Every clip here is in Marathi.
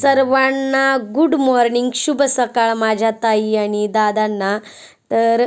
सर्वांना गुड मॉर्निंग शुभ सकाळ माझ्या ताई आणि दादांना. तर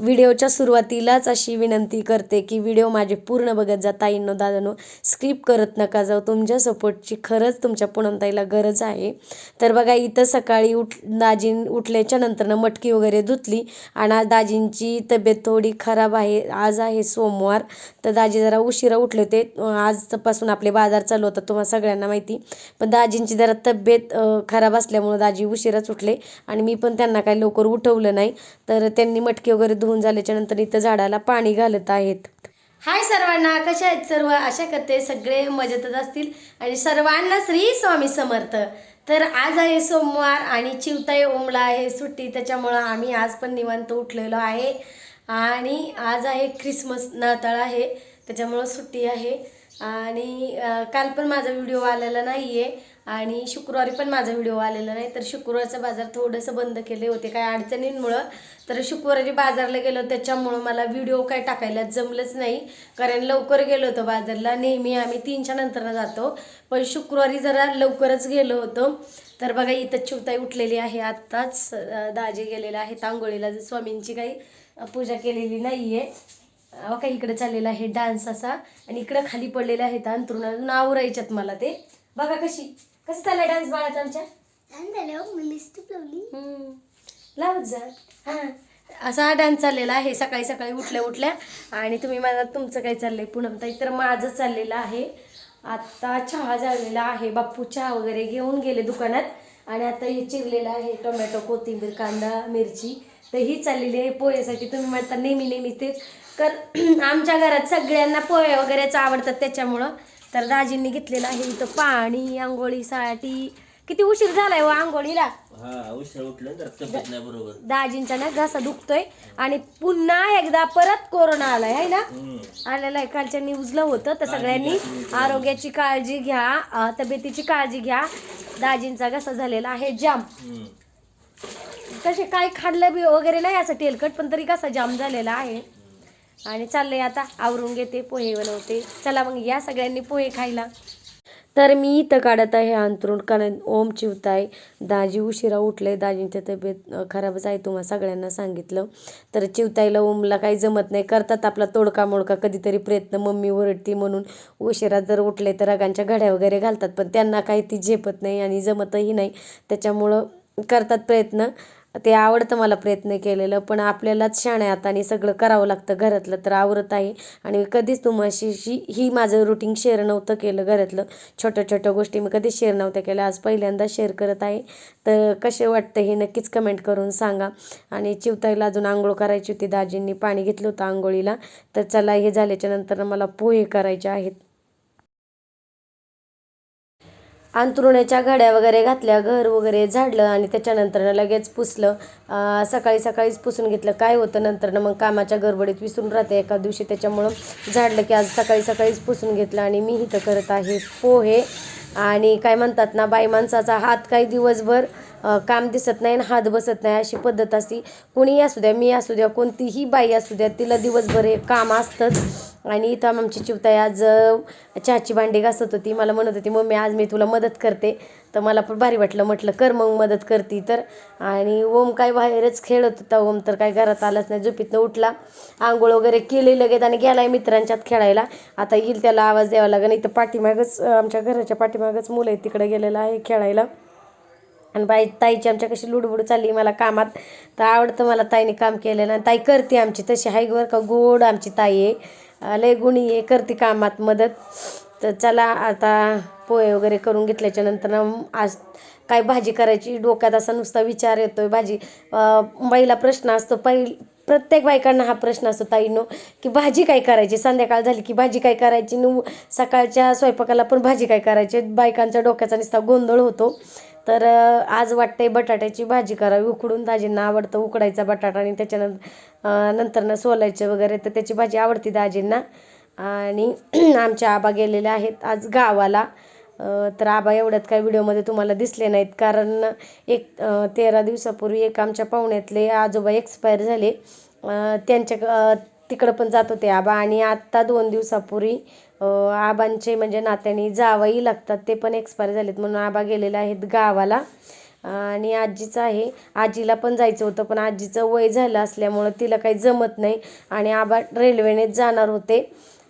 व्हिडिओच्या सुरुवातीलाच अशी विनंती करते की व्हिडिओ माझे पूर्ण बघत जा. ताईंनो दादांनो स्किप करत नका जाऊ. तुमच्या सपोर्टची खरंच तुमच्या पूनमताईला गरज आहे. तर बघा इथं सकाळी उठ दाजी उठल्याच्या नंतरनं मटकी वगैरे धुतली आणि आज दाजींची तब्येत थोडी खराब आहे. आज आहे सोमवार. तर दाजी जरा उशिरा उठले होते. आजपासून आपले बाजार चालू होतात तुम्हाला सगळ्यांना माहिती. पण दाजींची जरा तब्येत खराब असल्यामुळं दाजी उशिराच उठले. आणि मी पण त्यांना काही लवकर उठवलं नाही. तर त्यांनी मटके वगैरे धुवून झाल्याच्यानंतर इथं झाडाला पाणी घालत आहेत. हाय सर्वांना कशा आहेत सर्व? आशा करते सगळे मजेतच असतील आणि सर्वांना श्री स्वामी समर्थ. तर आज आहे सोमवार आणि चिवताई ओमला आहे सुट्टी त्याच्यामुळं आम्ही आज पण निवांत उठलेलो आहे. आणि आज आहे ख्रिसमस नाताळ आहे त्याच्यामुळं सुट्टी आहे. आणि काल पण माझा व्हिडिओ आलेला नाही आहे आणि शुक्रवारी पण माझा व्हिडिओ आलेला नाही तर शुक्रवारचा बाजार थोडंसं बंद केले होते काय अडचणींमुळं. तर शुक्रवारी बाजारला गेलो त्याच्यामुळं मला व्हिडिओ काय टाकायला जमलंच नाही कारण लवकर गेलो होतो बाजारला. नेहमी आम्ही तीनच्या नंतरनं जातो पण शुक्रवारी जरा लवकरच गेलो होतो. तर बघा इथं चिवताई उठलेली आहे आत्ताच. दाजे दाजी गेलेला आहे तांगोळीला स्वामींची काही पूजा केलेली नाही आहे अहो काही इकडे चाललेला आहे डान्स असा आणि इकडं खाली पडलेला आहे तांतरुणा अजून राहायच्यात मला ते. बघा कशी. कसं चाललाय डान्स बाळाचा आमच्या? हम्म. लावत जा. हा. असा डान्स चाललेला आहे सकाळी सकाळी उठल्या उठल्या. आणि तुम्ही मला तुमचं काय चाललंय पूनमताई तर माझं चाललेलं आहे. आता चहा झालेला आहे. बाप्पू चहा वगैरे घेऊन गेले दुकानात. आणि आता हे चिरलेलं आहे टोमॅटो कोथिंबीर कांदा मिरची. तर ही चाललेली आहे पोह्यासाठी. तुम्ही म्हणता नेहमी नेहमी तेच. कर आमच्या घरात सगळ्यांना पोहे वगैरेच आवडतात त्याच्यामुळं. तर दाजींनी घेतलेलं आहे इथं पाणी आंघोळीसाठी किती उशीर झालाय व आंघोळीला? हा उशीर उठलं तर तब्येत नाही बरोबर. दाजींचा ना घसा दुखतोय आणि पुन्हा एकदा परत कोरोना आलाय है ना? हम्म. आलेला आहे. कालच्या न्यूजला होतं तर सगळ्यांनी आरोग्याची काळजी घ्या अं, तब्येतीची काळजी घ्या. दाजींचा घसा झालेला आहे जाम. हम्म. तसे काय खाल्लं बी वगैरे नाही असं तेलकट पण तरी कसा जाम झालेला आहे. आणि चाललंय आता आवरून घेते पोहे बनवते. चला मग या सगळ्यांनी पोहे खायला. तर मी इथं काढत आहे अंतरुण कारण ओम चिवताय. दाजी उशिरा उठले दाजींची तब्येत खराबच आहे तुम्हाला सगळ्यांना सांगितलं. तर चिवताईला ओमला काही जमत नाही करतात आपला तोडका मोडका कधीतरी प्रयत्न मम्मी ओरडती म्हणून. उशिरा जर उठले तर रगांच्या घड्या वगैरे घालतात पण त्यांना काही ती झेपत नाही आणि जमतही नाही. त्याच्यामुळं करतात प्रयत्न. ते आवडतं मला प्रयत्न केलेलं पण आपल्यालाच शाण्या हाताने सगळं करावं लागतं घरातलं तर आवरत आहे. आणि मी कधीच तुम्हाशी शी ही माझं रुटीन शेअर नव्हतं केलं घरातलं. छोट्या छोट्या गोष्टी मी कधीच शेअर नव्हत्या केल्या. आज पहिल्यांदा शेअर करत आहे. तर कसे वाटतं हे नक्कीच कमेंट करून सांगा. आणि चिवताईला अजून आंघोळ करायची होती. दाजींनी पाणी घेतलं होतं आंघोळीला. तर चला हे झाल्याच्यानंतर मला पोहे करायचे आहेत. अंथरुणाच्या घड्या वगैरे घातल्या घर वगैरे झाडलं आणि त्याच्यानंतर लगेच पुसलं. सकाळी सकाळीच पुसून घेतलं. काय होतं नंतर मग कामाच्या गडबडीत विसरून राहते एका दिवशी. त्याच्यामुळं झाडलं की आज सकाळी सकाळीच पुसून घेतलं आणि मी इथं करत आहे. पोहे आणि काय म्हणतात ना बाई माणसाचा हात काही दिवसभर काम दिसत नाही आणि हात बसत नाही अशी पद्धत असती. कोणी असू द्या मी असू द्या कोणतीही बाई असू द्या तिला दिवसभर हे काम असतंच. आणि इथं आमची चिवताई आज चहाची भांडी घासत होती. मला म्हणत होती मम्मी आज मी तुला मदत करते. तर मला पण भारी वाटलं. म्हटलं कर मग मदत करती तर. आणि ओम काय बाहेरच खेळत होता. ओम तर काय घरात आलाच नाही. झोपीतनं उठला. आंघोळ वगैरे केली लगेच आणि गेलाय मित्रांच्यात खेळायला. आता येईल त्याला आवाज द्यावा लागेल. इथं पाठीमागच आमच्या घराच्या पाठीमागच मुलं आहे तिकडे गेलेलं आहे खेळायला. आणि बाई ताईची आमच्या कशी लुडबुड चालली मला कामात. तर आवडतं मला ताईने काम केलेलं आणि ताई करते आमची तशी हाय वर का गोड आमची ताई आहे. लय गुणी आहे करते कामात मदत. तर चला आता पोहे वगैरे करून घेतल्याच्या नंतर आज काय भाजी करायची डोक्यात असा नुसता विचार येतोय भाजी. बाईला प्रश्न असतो पहिल प्रत्येक बायकांना हा प्रश्न असतो ताईनो की भाजी काय करायची? संध्याकाळ झाली की भाजी काय करायची? न सकाळच्या स्वयंपाकाला पण भाजी काय करायची? बायकांच्या डोक्याचा नुसता गोंधळ होतो. तर आज वाटतंय बटाट्याची भाजी करावी. उकडून दाजींना आवडतं उकडायचा बटाटा आणि त्याच्यानंतर नंतरनं सोलायचं वगैरे तर त्याची भाजी आवडती दाजींना. आणि आमच्या आबा गेलेले आहेत आज गावाला. तर आबा एवढ्यात काय व्हिडिओमध्ये तुम्हाला दिसले नाहीत. कारण एक तेरा दिवसापूर्वी एक आमच्या पाहुण्यातले आजोबा एक्सपायर झाले. त्यांच्या तिकडं पण जात होते आबा. आणि आत्ता दोन दिवसापूर्वी आबांचे म्हणजे नात्याने जावंही लागतात ते पण एक्सपायर झालेत. म्हणून आबा गेलेले आहेत गावाला. आणि आजीचं आहे. आजीला पण जायचं होतं पण आजीचं वय झालं असल्यामुळं तिला काही जमत नाही. आणि आबा रेल्वेनेच जाणार होते.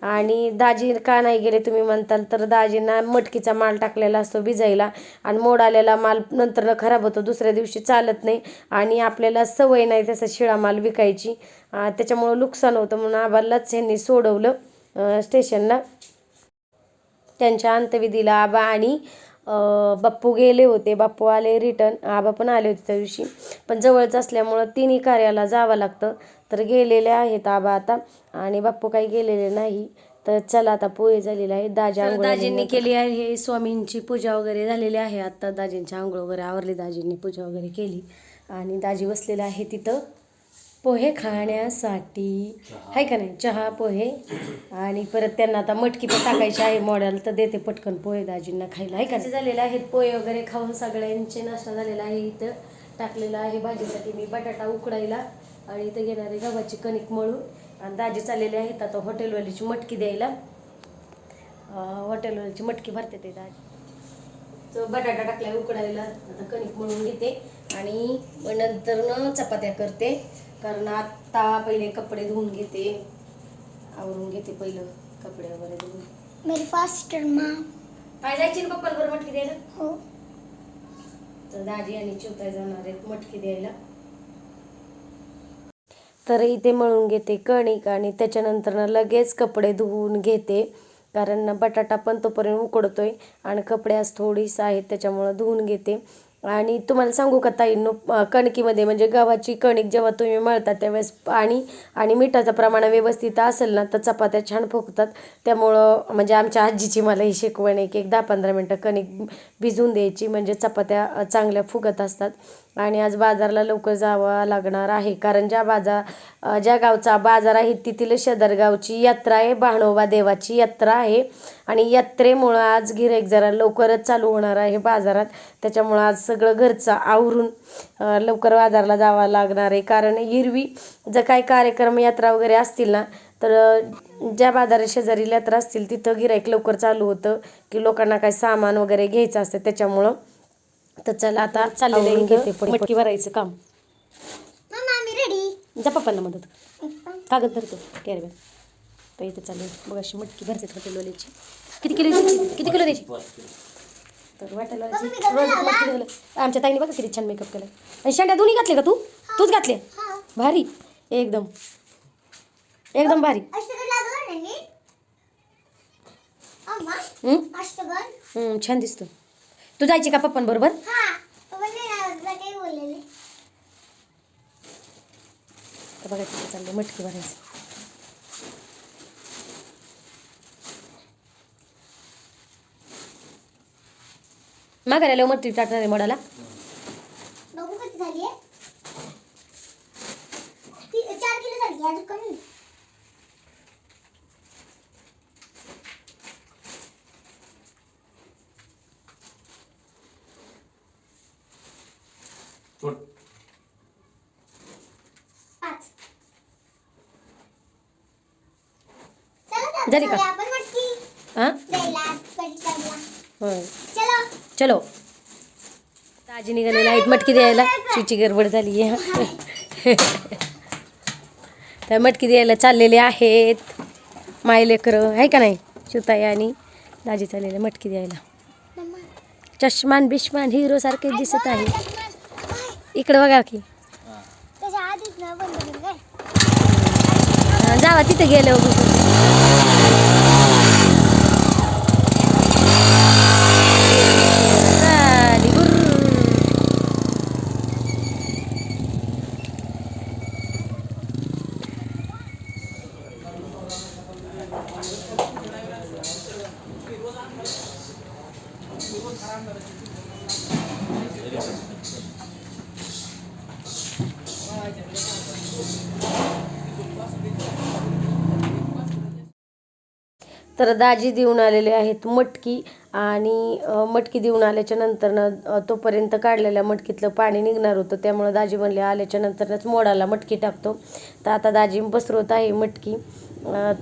आणि दाजी का नाही गेले तुम्ही म्हणताल तर दाजींना मटकीचा माल टाकलेला असतो भिजायला. आणि मोड आलेला माल नंतर खराब होतो दुसऱ्या दिवशी चालत नाही. आणि आपल्याला सवय नाही तसा शिळा माल विकायची. त्याच्यामुळं नुकसान होतं म्हणून आबालाच ह्यांनी सोडवलं स्टेशनला. त्यांच्या अंत्यविधीला आबा आणि बाप्पू गेले होते. बाप्पू आले रिटर्न आबा पण आले होते त्या दिवशी. पण जवळच असल्यामुळं तिन्ही कार्याला जावं लागतं. तर गेलेले आहेत आबा आता. आणि बाप्पू काही गेलेले नाही. तर चला आता पोहे झालेले आहे दाजी दाजींनी केली आहे. स्वामींची पूजा वगैरे झालेली आहे. आता दाजींची आंघोळ वगैरे आवरली. दाजींनी पूजा वगैरे केली. आणि दाजी बसलेले आहे तिथं. पोहे खाण्यासाठी. आहे का नाही? चहा पोहे. आणि परत त्यांना आता मटकी पण टाकायची आहे मॉडेल तर देते पटकन पोहे दाजींना खायला. आहे का? झालेले आहेत. पोहे वगैरे खाऊन सगळ्यांचे नाश्ता झालेला आहे इथं. टाकलेला आहे भाजीसाठी मी बटाटा उकडायला. आणि इथं घेणारे गव्हाची कणिक मळून. आणि दाजी चाललेले आहेत आता हॉटेलवालीची मटकी द्यायला. हॉटेलवालीची मटकी भरते ते दाजी. तो बटाटा टाकला उकडायला. आता कणिक मळून घेते. आणि मग नंतर न चपात्या करते. कारण आत्ता पहिले कपडे धुवून घेते. आवरून घेते पहिलं कपडे वगैरे धुवून. मेरी फास्टर माँ काय जायची ना पप्पाला बरं मटकी द्यायला? हो. तर दाजी आणि चिवताई जाणार आहेत मटकी द्यायला. तर इथे मळून घेते कणिक आणि त्याच्यानंतर ना लगेच कपडे धुवून घेते. कारण बटाटा पण तोपर्यंत उकडतोय आणि कपडे आज थोडीच आहेत त्याच्यामुळं धुवून घेते. आणि तुम्हाला सांगू का ताईंनो कणकीमध्ये म्हणजे गव्हाची कणिक जेव्हा तुम्ही मळता त्यावेळेस पाणी आणि मिठाचं प्रमाण व्यवस्थित असेल ना तर चपात्या छान फुगतात. त्यामुळं म्हणजे आमच्या आजीची मला ही शिकवण आहे की एक दहा पंधरा मिनटं कणिक भिजवून द्यायची म्हणजे चपात्या चांगल्या फुगत असतात. आणि आज बाजारला लवकर जावं लागणार आहे. कारण ज्या बाजार ज्या गावचा बाजार आहे तिथील शेदरगावची यात्रा आहे. भाणोबा देवाची यात्रा आहे. आणि यात्रेमुळं आज गिऱ्हाईक जरा लवकरच चालू होणार आहे बाजारात. त्याच्यामुळं आज सगळं घरचं आवरून लवकर बाजारला जावं लागणार आहे. कारण हिरवी जर काही कार्यक्रम यात्रा वगैरे असतील ना तर ज्या बाजारा शेजारी यात्रा असतील तिथं गिऱ्हाईक लवकर चालू होतं. की लोकांना काही सामान वगैरे घ्यायचं असतं. त्याच्यामुळं तर चला आता चाललेलं घेते मटकी भरायचं काम. मम्मा मी रेडी जा पप्पांना मदत. कागद धरतो कॅरी बॅग तर इथे चालेल. बघ अशी मटकी भरते किती किलो द्यायची? किती किलो द्यायची? तर द्यायला आमच्या ताईने बघा किती छान मेकअप केला आणि शेंड्या दोन्ही घातले का तू? तूच घातले हा. भारी. एकदम. एकदम भारी. छान दिसतो. तू जायची का पप्पांबरोबर? हा बघा तिथे चालले मटकी भरायची. माघारी आल्यावर मटकी टाकणार आहे मोडाला. बघू किती झाली आहे. चार किलो झाली अजून कमी पाच चला झाली का? हां? होय. चलो. चलो. ताजी निघालेला आहेत मटकी द्यायला. चिची गडबड झाली आहे त्या मटकी द्यायला चाललेले आहेत. मायलेकरं आहे का नाही? शिवताई आणि दाजी चाललेले मटकी द्यायला. चष्मान बिष्मान हिरो सारखे दिसत आहे. इकडे बघा की. जावा तिथे गेले तर दाजी देऊन आलेले आहेत मटकी आणि मटकी देऊन आल्याच्या नंतरनं तोपर्यंत काढलेल्या मटकीतलं पाणी निघणार होतं. त्यामुळं दाजी म्हणले आल्याच्या नंतरच मोडाला मटकी टाकतो. तर आता दाजी बसरवत आहे मटकी.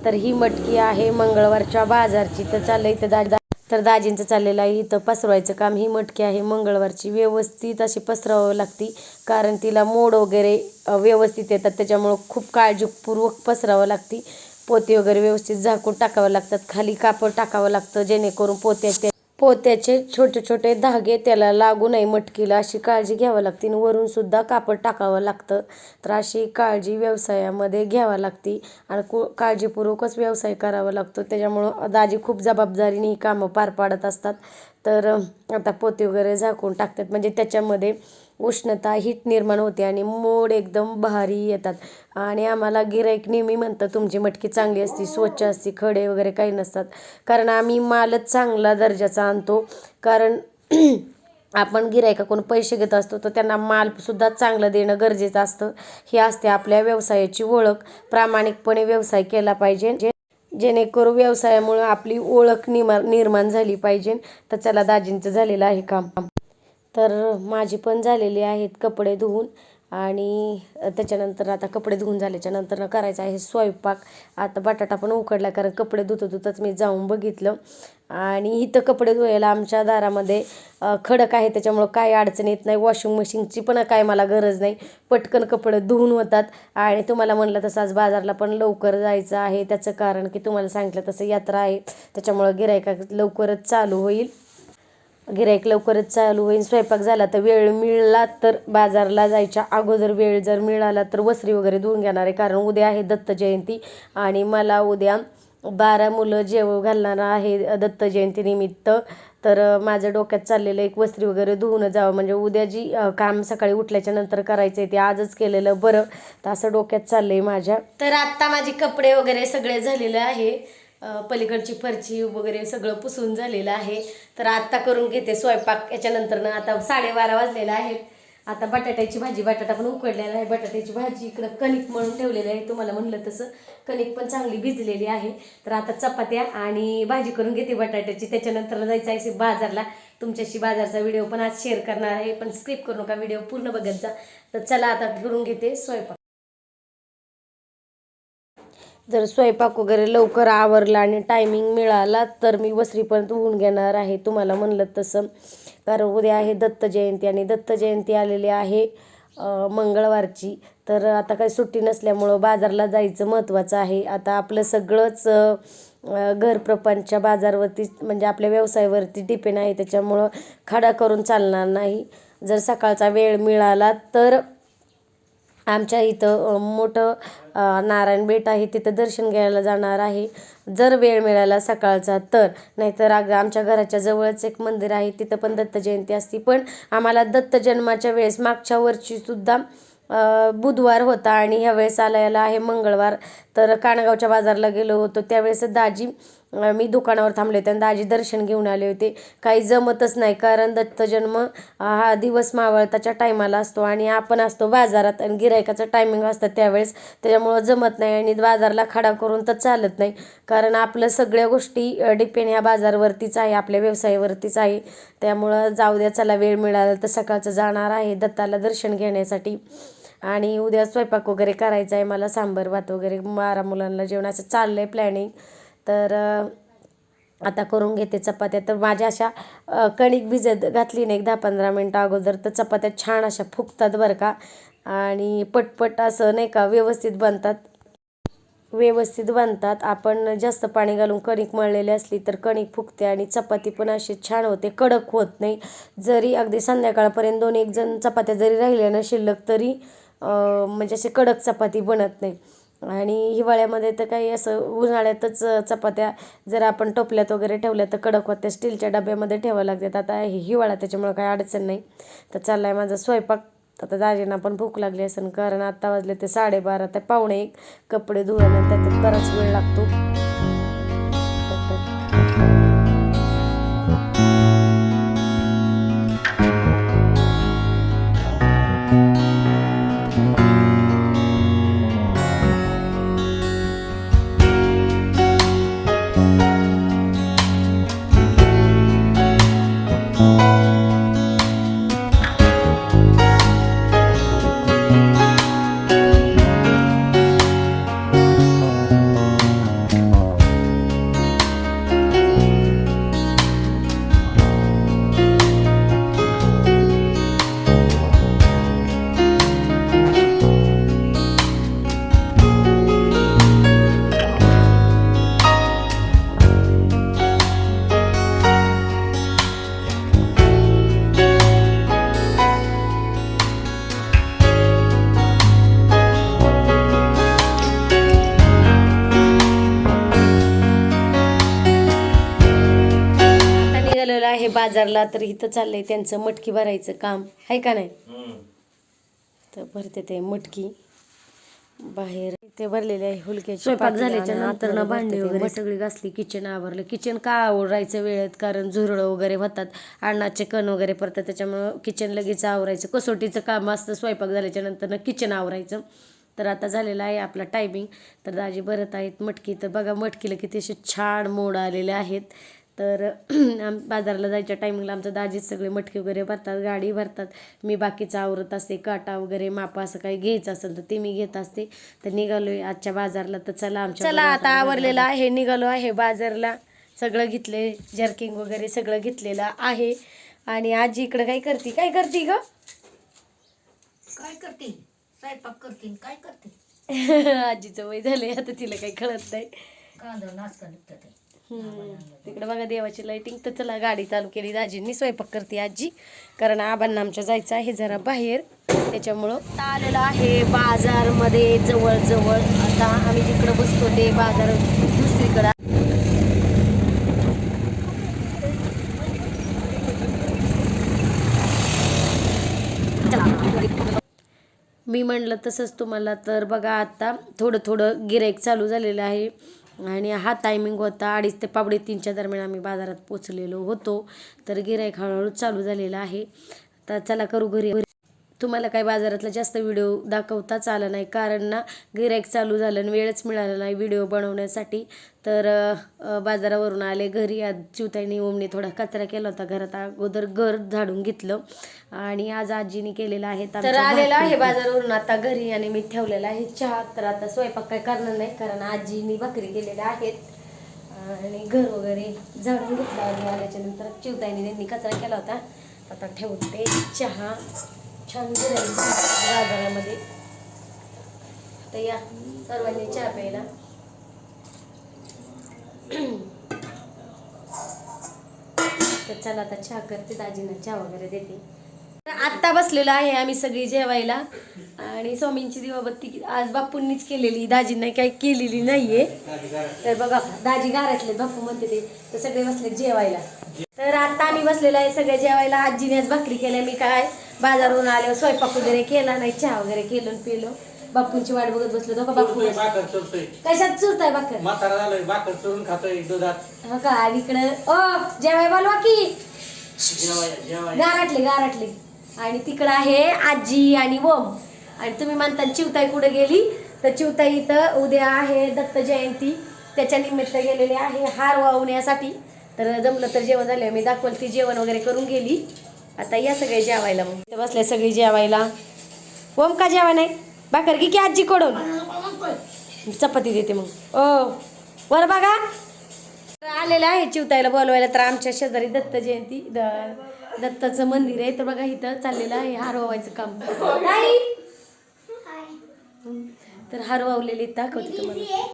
तर ही मटकी आहे मंगळवारच्या बाजारची. तर चाललं इथं दाजी. तर दाजींचं चाललेलं आहे इथं पसरवायचं काम. ही मटकी आहे मंगळवारची. व्यवस्थित अशी पसरावं लागती. कारण तिला मोड वगैरे व्यवस्थित येतात. त्याच्यामुळं खूप काळजीपूर्वक पसरावं लागती. पोते वगैरे व्यवस्थित झाकून टाकावं लागतात. खाली कापड टाकावं लागतं जेणेकरून पोत्याचे पोत्याचे छोटे छोटे धागे त्याला लागू नये मटकीला. अशी काळजी घ्यावं लागते आणि वरून सुद्धा कापड टाकावं लागतं. तर अशी काळजी व्यवसायामध्ये घ्यावी लागते आणि कु काळजीपूर्वकच व्यवसाय करावा लागतो. त्याच्यामुळं दाजी खूप जबाबदारीने ही कामं पार पाडत असतात. तर आता पोते वगैरे झाकून टाकतात. म्हणजे त्याच्यामध्ये उष्णता हीट निर्माण होते आणि मोड एकदम भारी येतात. आणि आम्हाला गिराईक नेहमी म्हणतं तुमची मटकी चांगली असती स्वच्छ असती खडे वगैरे काही नसतात. कारण आम्ही मालच चांगला दर्जाचा आणतो. कारण आपण गिरायकाकडून पैसे घेत असतो तर त्यांना मालसुद्धा चांगलं देणं गरजेचं असतं. हे असते आपल्या व्यवसायाची ओळख. प्रामाणिकपणे व्यवसाय केला पाहिजे. जे जेणेकरून व्यवसायामुळं आपली ओळख निमा निर्माण झाली पाहिजे. तर चला दाजींचं झालेलं आहे काम. तर माझी पण झालेली आहेत कपडे धुवून आणि त्याच्यानंतर आता कपडे धुवून झाल्याच्यानंतर करायचं आहे स्वयंपाक. आता बटाटा पण उकडला कारण कपडे धुत धुतच मी जाऊन बघितलं. आणि इथं कपडे धुवायला आमच्या दारामध्ये खडक आहे त्याच्यामुळं काही अडचण येत नाही. वॉशिंग मशीनची पण काय मला गरज नाही. पटकन कपडे धुवून होतात. आणि तुम्हाला म्हणलं तसं आज बाजारला पण लवकर जायचं आहे. त्याचं कारण की तुम्हाला सांगितलं तसं यात्रा आहे. त्याच्यामुळं गिरायका लवकरच चालू होईल. गिराईक लवकरच चालू होईल. स्वयंपाक झाला तर वेळ मिळाला तर बाजारला जायच्या अगोदर वेळ जर मिळाला तर वस्त्री वगैरे धुवून घेणार आहे. कारण उद्या आहे दत्त जयंती आणि मला उद्या बारा मुलं जेव घालणार आहे दत्त जयंतीनिमित्त तर माझ्या डोक्यात चाललेलं एक वस्त्री वगैरे धुवून जावं. म्हणजे उद्या जी काम सकाळी उठल्याच्या नंतर करायचं आहे ते आजच केलेलं बरं. तर असं डोक्यात चाललं आहे माझ्या. तर आत्ता माझे कपडे वगैरे सगळे झालेले आहे. पलीकडची फरची वगैरे सगळं पुसून झालेलं आहे. तर आत्ता करून घेते स्वयंपाक. याच्यानंतरनं आता साडेबारा वाजलेला आहे आता बटाट्याची भाजी बटाटा पण उकडलेला आहे. बटाट्याची भाजी इकडं कणिक मळून ठेवलेली आहे. तुम्हाला म्हणलं तसं कणिक पण चांगली भिजलेली आहे. तर आता चपात्या आणि भाजी करून घेते बटाट्याची. त्याच्यानंतर जायचं आहे बाजारला. तुमच्याशी बाजारचा व्हिडिओ पण आज शेअर करणार आहे. पण स्किप करू नका. व्हिडिओ पूर्ण बघत जा. तर चला आता करून घेते स्वयंपाक. जर स्वयंपाक वगैरे लवकर आवरला आणि टायमिंग मिळाला तर मी वसरीपर्यंत होऊन घेणार आहे तुम्हाला म्हणलं तसं. कारण उद्या आहे दत्त जयंती आणि दत्त जयंती आलेली आहे मंगळवारची. तर आता काही सुट्टी नसल्यामुळं बाजारला जायचं महत्त्वाचं आहे. आता आपलं सगळंच अं, घर प्रपंचच्या बाजारवरती म्हणजे आपल्या व्यवसायावरती डिपेंड आहे. त्याच्यामुळं खाडा करून चालणार नाही. जर सकाळचा वेळ मिळाला तर आमच्या इथं मोठं नारायण बेट आहे तिथं दर्शन घ्यायला जाणार आहे. जर वेळ मिळाला सकाळचा तर. नाहीतर अग आमच्या घराच्या जवळच एक मंदिर आहे तिथं पण दत्त जयंती असते. पण आम्हाला दत्त जन्माच्या वेळेस मागच्या वर्षीसुद्धा बुधवार होता आणि ह्या वेळेस आलायला आहे मंगळवार. तर काणगावच्या बाजारला गेलो होतो त्यावेळेस दाजी मी दुकानावर थांबले होते आणि दाजी दर्शन घेऊन आले होते. काही जमतच नाही कारण दत्तजन्म हा दिवस मावळताच्या टायमाला असतो आणि आपण असतो बाजारात आणि गिरायकाचं टायमिंग असतं त्यावेळेस. त्याच्यामुळं जमत नाही आणि बाजारला खडा करून तर चालत नाही. कारण आपलं सगळ्या गोष्टी डिपेंड ह्या बाजारवरतीच आहे आपल्या व्यवसायावरतीच आहे. त्यामुळं जाऊ द्या चला वेळ मिळाला तर सकाळचं जाणार आहे दत्ताला दर्शन घेण्यासाठी. आणि उद्या स्वयंपाक वगैरे करायचा आहे मला सांबर भात वगैरे बारा मुलांना जेवण असं चाललं आहे प्लॅनिंग तर आता करून घेते चपात्या. तर माझ्या अशा कणिक भिजत घातली ना एक दहा पंधरा मिनटं अगोदर तर चपात्या छान अशा फुगतात बरं का. आणि पटपट असं नाही का व्यवस्थित बनतात. व्यवस्थित बनतात. आपण जास्त पाणी घालून कणिक मळलेली असली तर कणिक फुगते आणि चपाती पण अशी छान होते. कडक होत नाही. जरी अगदी संध्याकाळपर्यंत दोन एक जण चपात्या जरी राहिल्या ना शिल्लक तरी म्हणजे असे कडक चपाती बनत नाही. आणि हिवाळ्यामध्ये तर काही असं उन्हाळ्यातच चपात्या जर आपण टोपल्यात वगैरे ठेवल्या तर कडक होत्या. स्टीलच्या डब्यामध्ये ठेवावं लागतात. आता हे हिवाळा त्याच्यामुळं काही अडचण नाही. तर चालला आहे माझा स्वयंपाक. आता दाजींना पण भूक लागली असेल कारण आत्ता वाजले ते साडेबारा. ते पावणे एक. कपडे धुवायला त्यात बराच वेळ लागतो. बाजारला तर इथं चाललंय त्यांचं मटकी भरायचं काम. आहे का नाही. तर भरते ते मटकी. बाहेर ते भरलेले आहे हुलक्याचे स्वयंपाक झाल्याच्यानंतर ना भांडी वगैरे सगळी घासली किचन आवरलं. किचन का आवरायचं वेळेत? कारण झुरळं वगैरे होतात. अण्णाचे कण वगैरे पडतात त्याच्यामुळं किचन लगेच आवरायचं. कसोटीचं काम असतं स्वयंपाक झाल्याच्यानंतर ना किचन आवरायचं. तर आता झालेलं आहे आपला टायमिंग तर दाजी भरत आहेत मटकी. तर बघा मटकीला किती असे छान मोड आलेले आहेत. तर आम बाजारला जायच्या टायमिंगला आमचं दाजीच सगळे मटकी वगैरे भरतात गाडी भरतात. मी बाकीचं आवरत असते काटा वगैरे मापा असं काही घ्यायचं असेल तर ते मी घेत असते. तर निघालोय आजच्या बाजारला तर चला आमच्या चला आता आवरलेलं आहे निघालो आहे बाजारला. सगळं घेतले जर्किंग वगैरे सगळं घेतलेलं आहे. आणि आजी इकडं काय करते? काय करते ग? काय करतील स्वयंपाक करतील काय करतील आजीचं वय झालंय आता तिला काही कळत नाही. कांदा नाचका निघतं ते. हम्म. तिकडे बघा देवाची लाइटिंग तर चला गाडी चालू केली. दाजींनी स्वयंपाक करते आजी. कारण आबांना आमच्या जायचं आहे जरा बाहेर. त्याच्यामुळं आलेलं आहे बाजारमध्ये जवळ आता आम्ही जिकडं बसतो ते बाजार दुसरीकडं. मी म्हणलं तसंच तुम्हाला तर बघा आता थोडं थोडं गिराईक चालू झालेलं आहे. आणि हा टायमिंग होता. अडीच ते पावणे तीनच्या दरम्यान आम्ही बाजारात पोचलेलो होतो. तर गिरायक हळूहळू चालू झालेलं आहे. तर चला करू घरी. तुम्हाला काही बाजारातला जास्त व्हिडिओ दाखवताच आला नाही. कारण ना गिराईक चालू झालं आणि वेळच मिळाला नाही व्हिडिओ बनवण्यासाठी. तर बाजारावरून आले घरी आज चिवताईने ओमने थोडा कचरा केला होता. घरात अगोदर घर झाडून घेतलं. आणि आज आजीने केलेला आहे तर आलेला आहे बाजारावरून. आता घरी आणि मी ठेवलेला आहे चहा. तर आता स्वयंपाक काय करणार नाही कारण आजीने भाकरी केलेल्या आहेत. आणि घर वगैरे झाडून घेतलं. आल्याच्यानंतर चिवताईने त्यांनी कचरा केला होता. आता ठेवते चहा. छान गिराईक बाजारामध्ये तर या सर्वांनी चहा प्यायला. तर चला आता चहा करते दाजींना चहा वगैरे देते. तर आत्ता बसलेलो आहे आम्ही सगळी जेवायला. आणि स्वामींची दिवाबत्ती आज बापूंनीच केलेली दाजींना काही केलेली नाहीये. तर बघा दाजी गारातले बापू म्हणते ते तर सगळे बसले जेवायला. तर आता आम्ही बसलेलो आहे सगळे जेवायला. आजीने आज भाकरी केल्या मी काय? बाजारहून आले स्वयंपाक वगैरे केला नाही चहा वगैरे केलं पिलो. बापूंची वाट बघत बसलो तो का बापू भाकर चुरतोय. कशात चुरताय भाकर? म्हातारा झालोय भाकर चुरून खातोय दुधात. हो का? आणि इकडं ओ जेवाय बोलवा की. जेवाय जेवाय. गारटले गारटले. आणि तिकडं आहे आजी आणि ओम. आणि तुम्ही म्हणता चिवताई कुठे गेली? तर चिवताई इथं उद्या आहे दत्त जयंती. त्याच्या निमित्त गेलेले आहे हार वाहण्यासाठी तर जमलं तर जेवण झालं मी दाखवलं ती जेवण वगैरे करून गेली. आता या सगळे जेवायला मग. इथं बसले सगळी जेवायला. ओम का जेवा नाही भाकर की की आजी कडून चपाती देते मग. ओ वर बघा. तर आलेलं आहे चिवताईला बोलवायला तर आमच्या शेजारी दत्त जयंती दत्ताचं मंदिर आहे. तर बघा इथं चाललेलं आहे हार वावायचं काम तर हार वावलेली दाखवते तुम्हाला.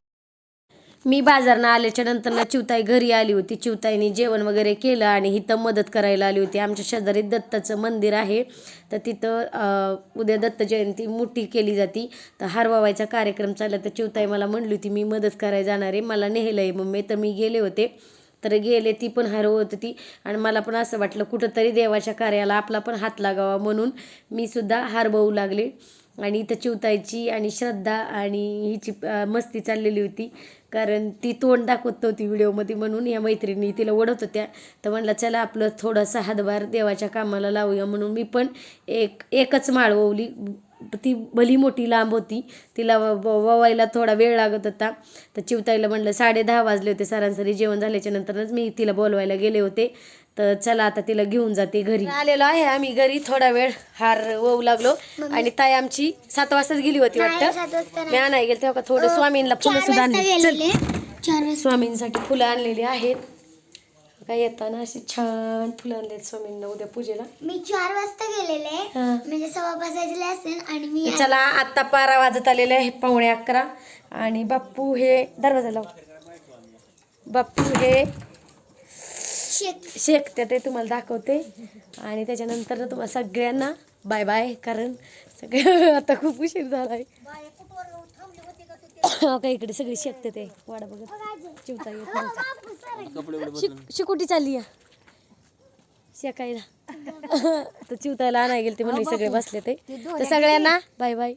मी बाजारनं आल्याच्यानंतर ना चिवताई घरी आली होती. चिवताईने जेवण वगैरे केलं आणि इथं मदत करायला आली होती. आमच्या शेजारी दत्ताचं मंदिर आहे. तर तिथं उद्या दत्त जयंती मोठी केली जाती. तर हारवावायचा कार्यक्रम चालला. तर चिवताई मला म्हणली होती मी मदत करायला जाणार आहे. मला नेहलं आहे मम्मी. तर मी गेले होते. तर गेले ती पण हरवत होती. आणि मला पण असं वाटलं कुठंतरी देवाच्या कार्याला आपला पण हात लागावा म्हणून मी सुद्धा हरवू लागले. आणि इथं चिवतायची आणि श्रद्धा आणि हिची मस्ती चाललेली होती. कारण ती तोंड दाखवत नव्हती व्हिडिओमध्ये म्हणून या मैत्रिणी तिला ओढत होत्या. तर म्हणलं चला आपलं थोडासा हातभार देवाच्या कामाला लावूया. म्हणून मी पण एक एकच माळ ववली ती भली मोठी लांब होती. तिला व- ववायला थोडा वेळ लागत होता. तर चिवताईला म्हणलं साडे दहा वाजले होते. सरासरी जेवण झाल्याच्या नंतरच मी तिला बोलवायला गेले होते. तर चला आता तिला घेऊन जाते घरी. आलेलो आहे आम्ही घरी थोडा वेळ हार ववू लागलो. आणि ताई आमची सात वाजताच गेली होती नाही, वाटतं मी आणाय गेले तेव्हा का थोडं स्वामींना फुलं सुद्धा वाजता आणली. स्वामींसाठी फुलं आणलेली आहेत. काय येताना अशी छान फुलं आणलेत स्वामींना उद्या पूजेला. मी चार वाजता गेलेले. म्हणजे सव्वा पाच वाजले असेल आणि मी चला आत्ता पारा वाजत आलेले आहे पावणे अकरा. आणि बाप्पू हे दरवाजा लाव. बाप्पू हे शेकते ते तुम्हाला दाखवते. आणि त्याच्यानंतर ना तुम्हाला सगळ्यांना बाय बाय कारण सगळं आता खूप उशीर झाला आहे का इकडे सगळी शेकते ते. वाडा बघत चिवता येत नव्हतं. शिकुटी चालली या. शेकायला. तर चिवतायला आणाय गेले ते म्हणले सगळे बसले ते. तर सगळ्यांना बाय बाय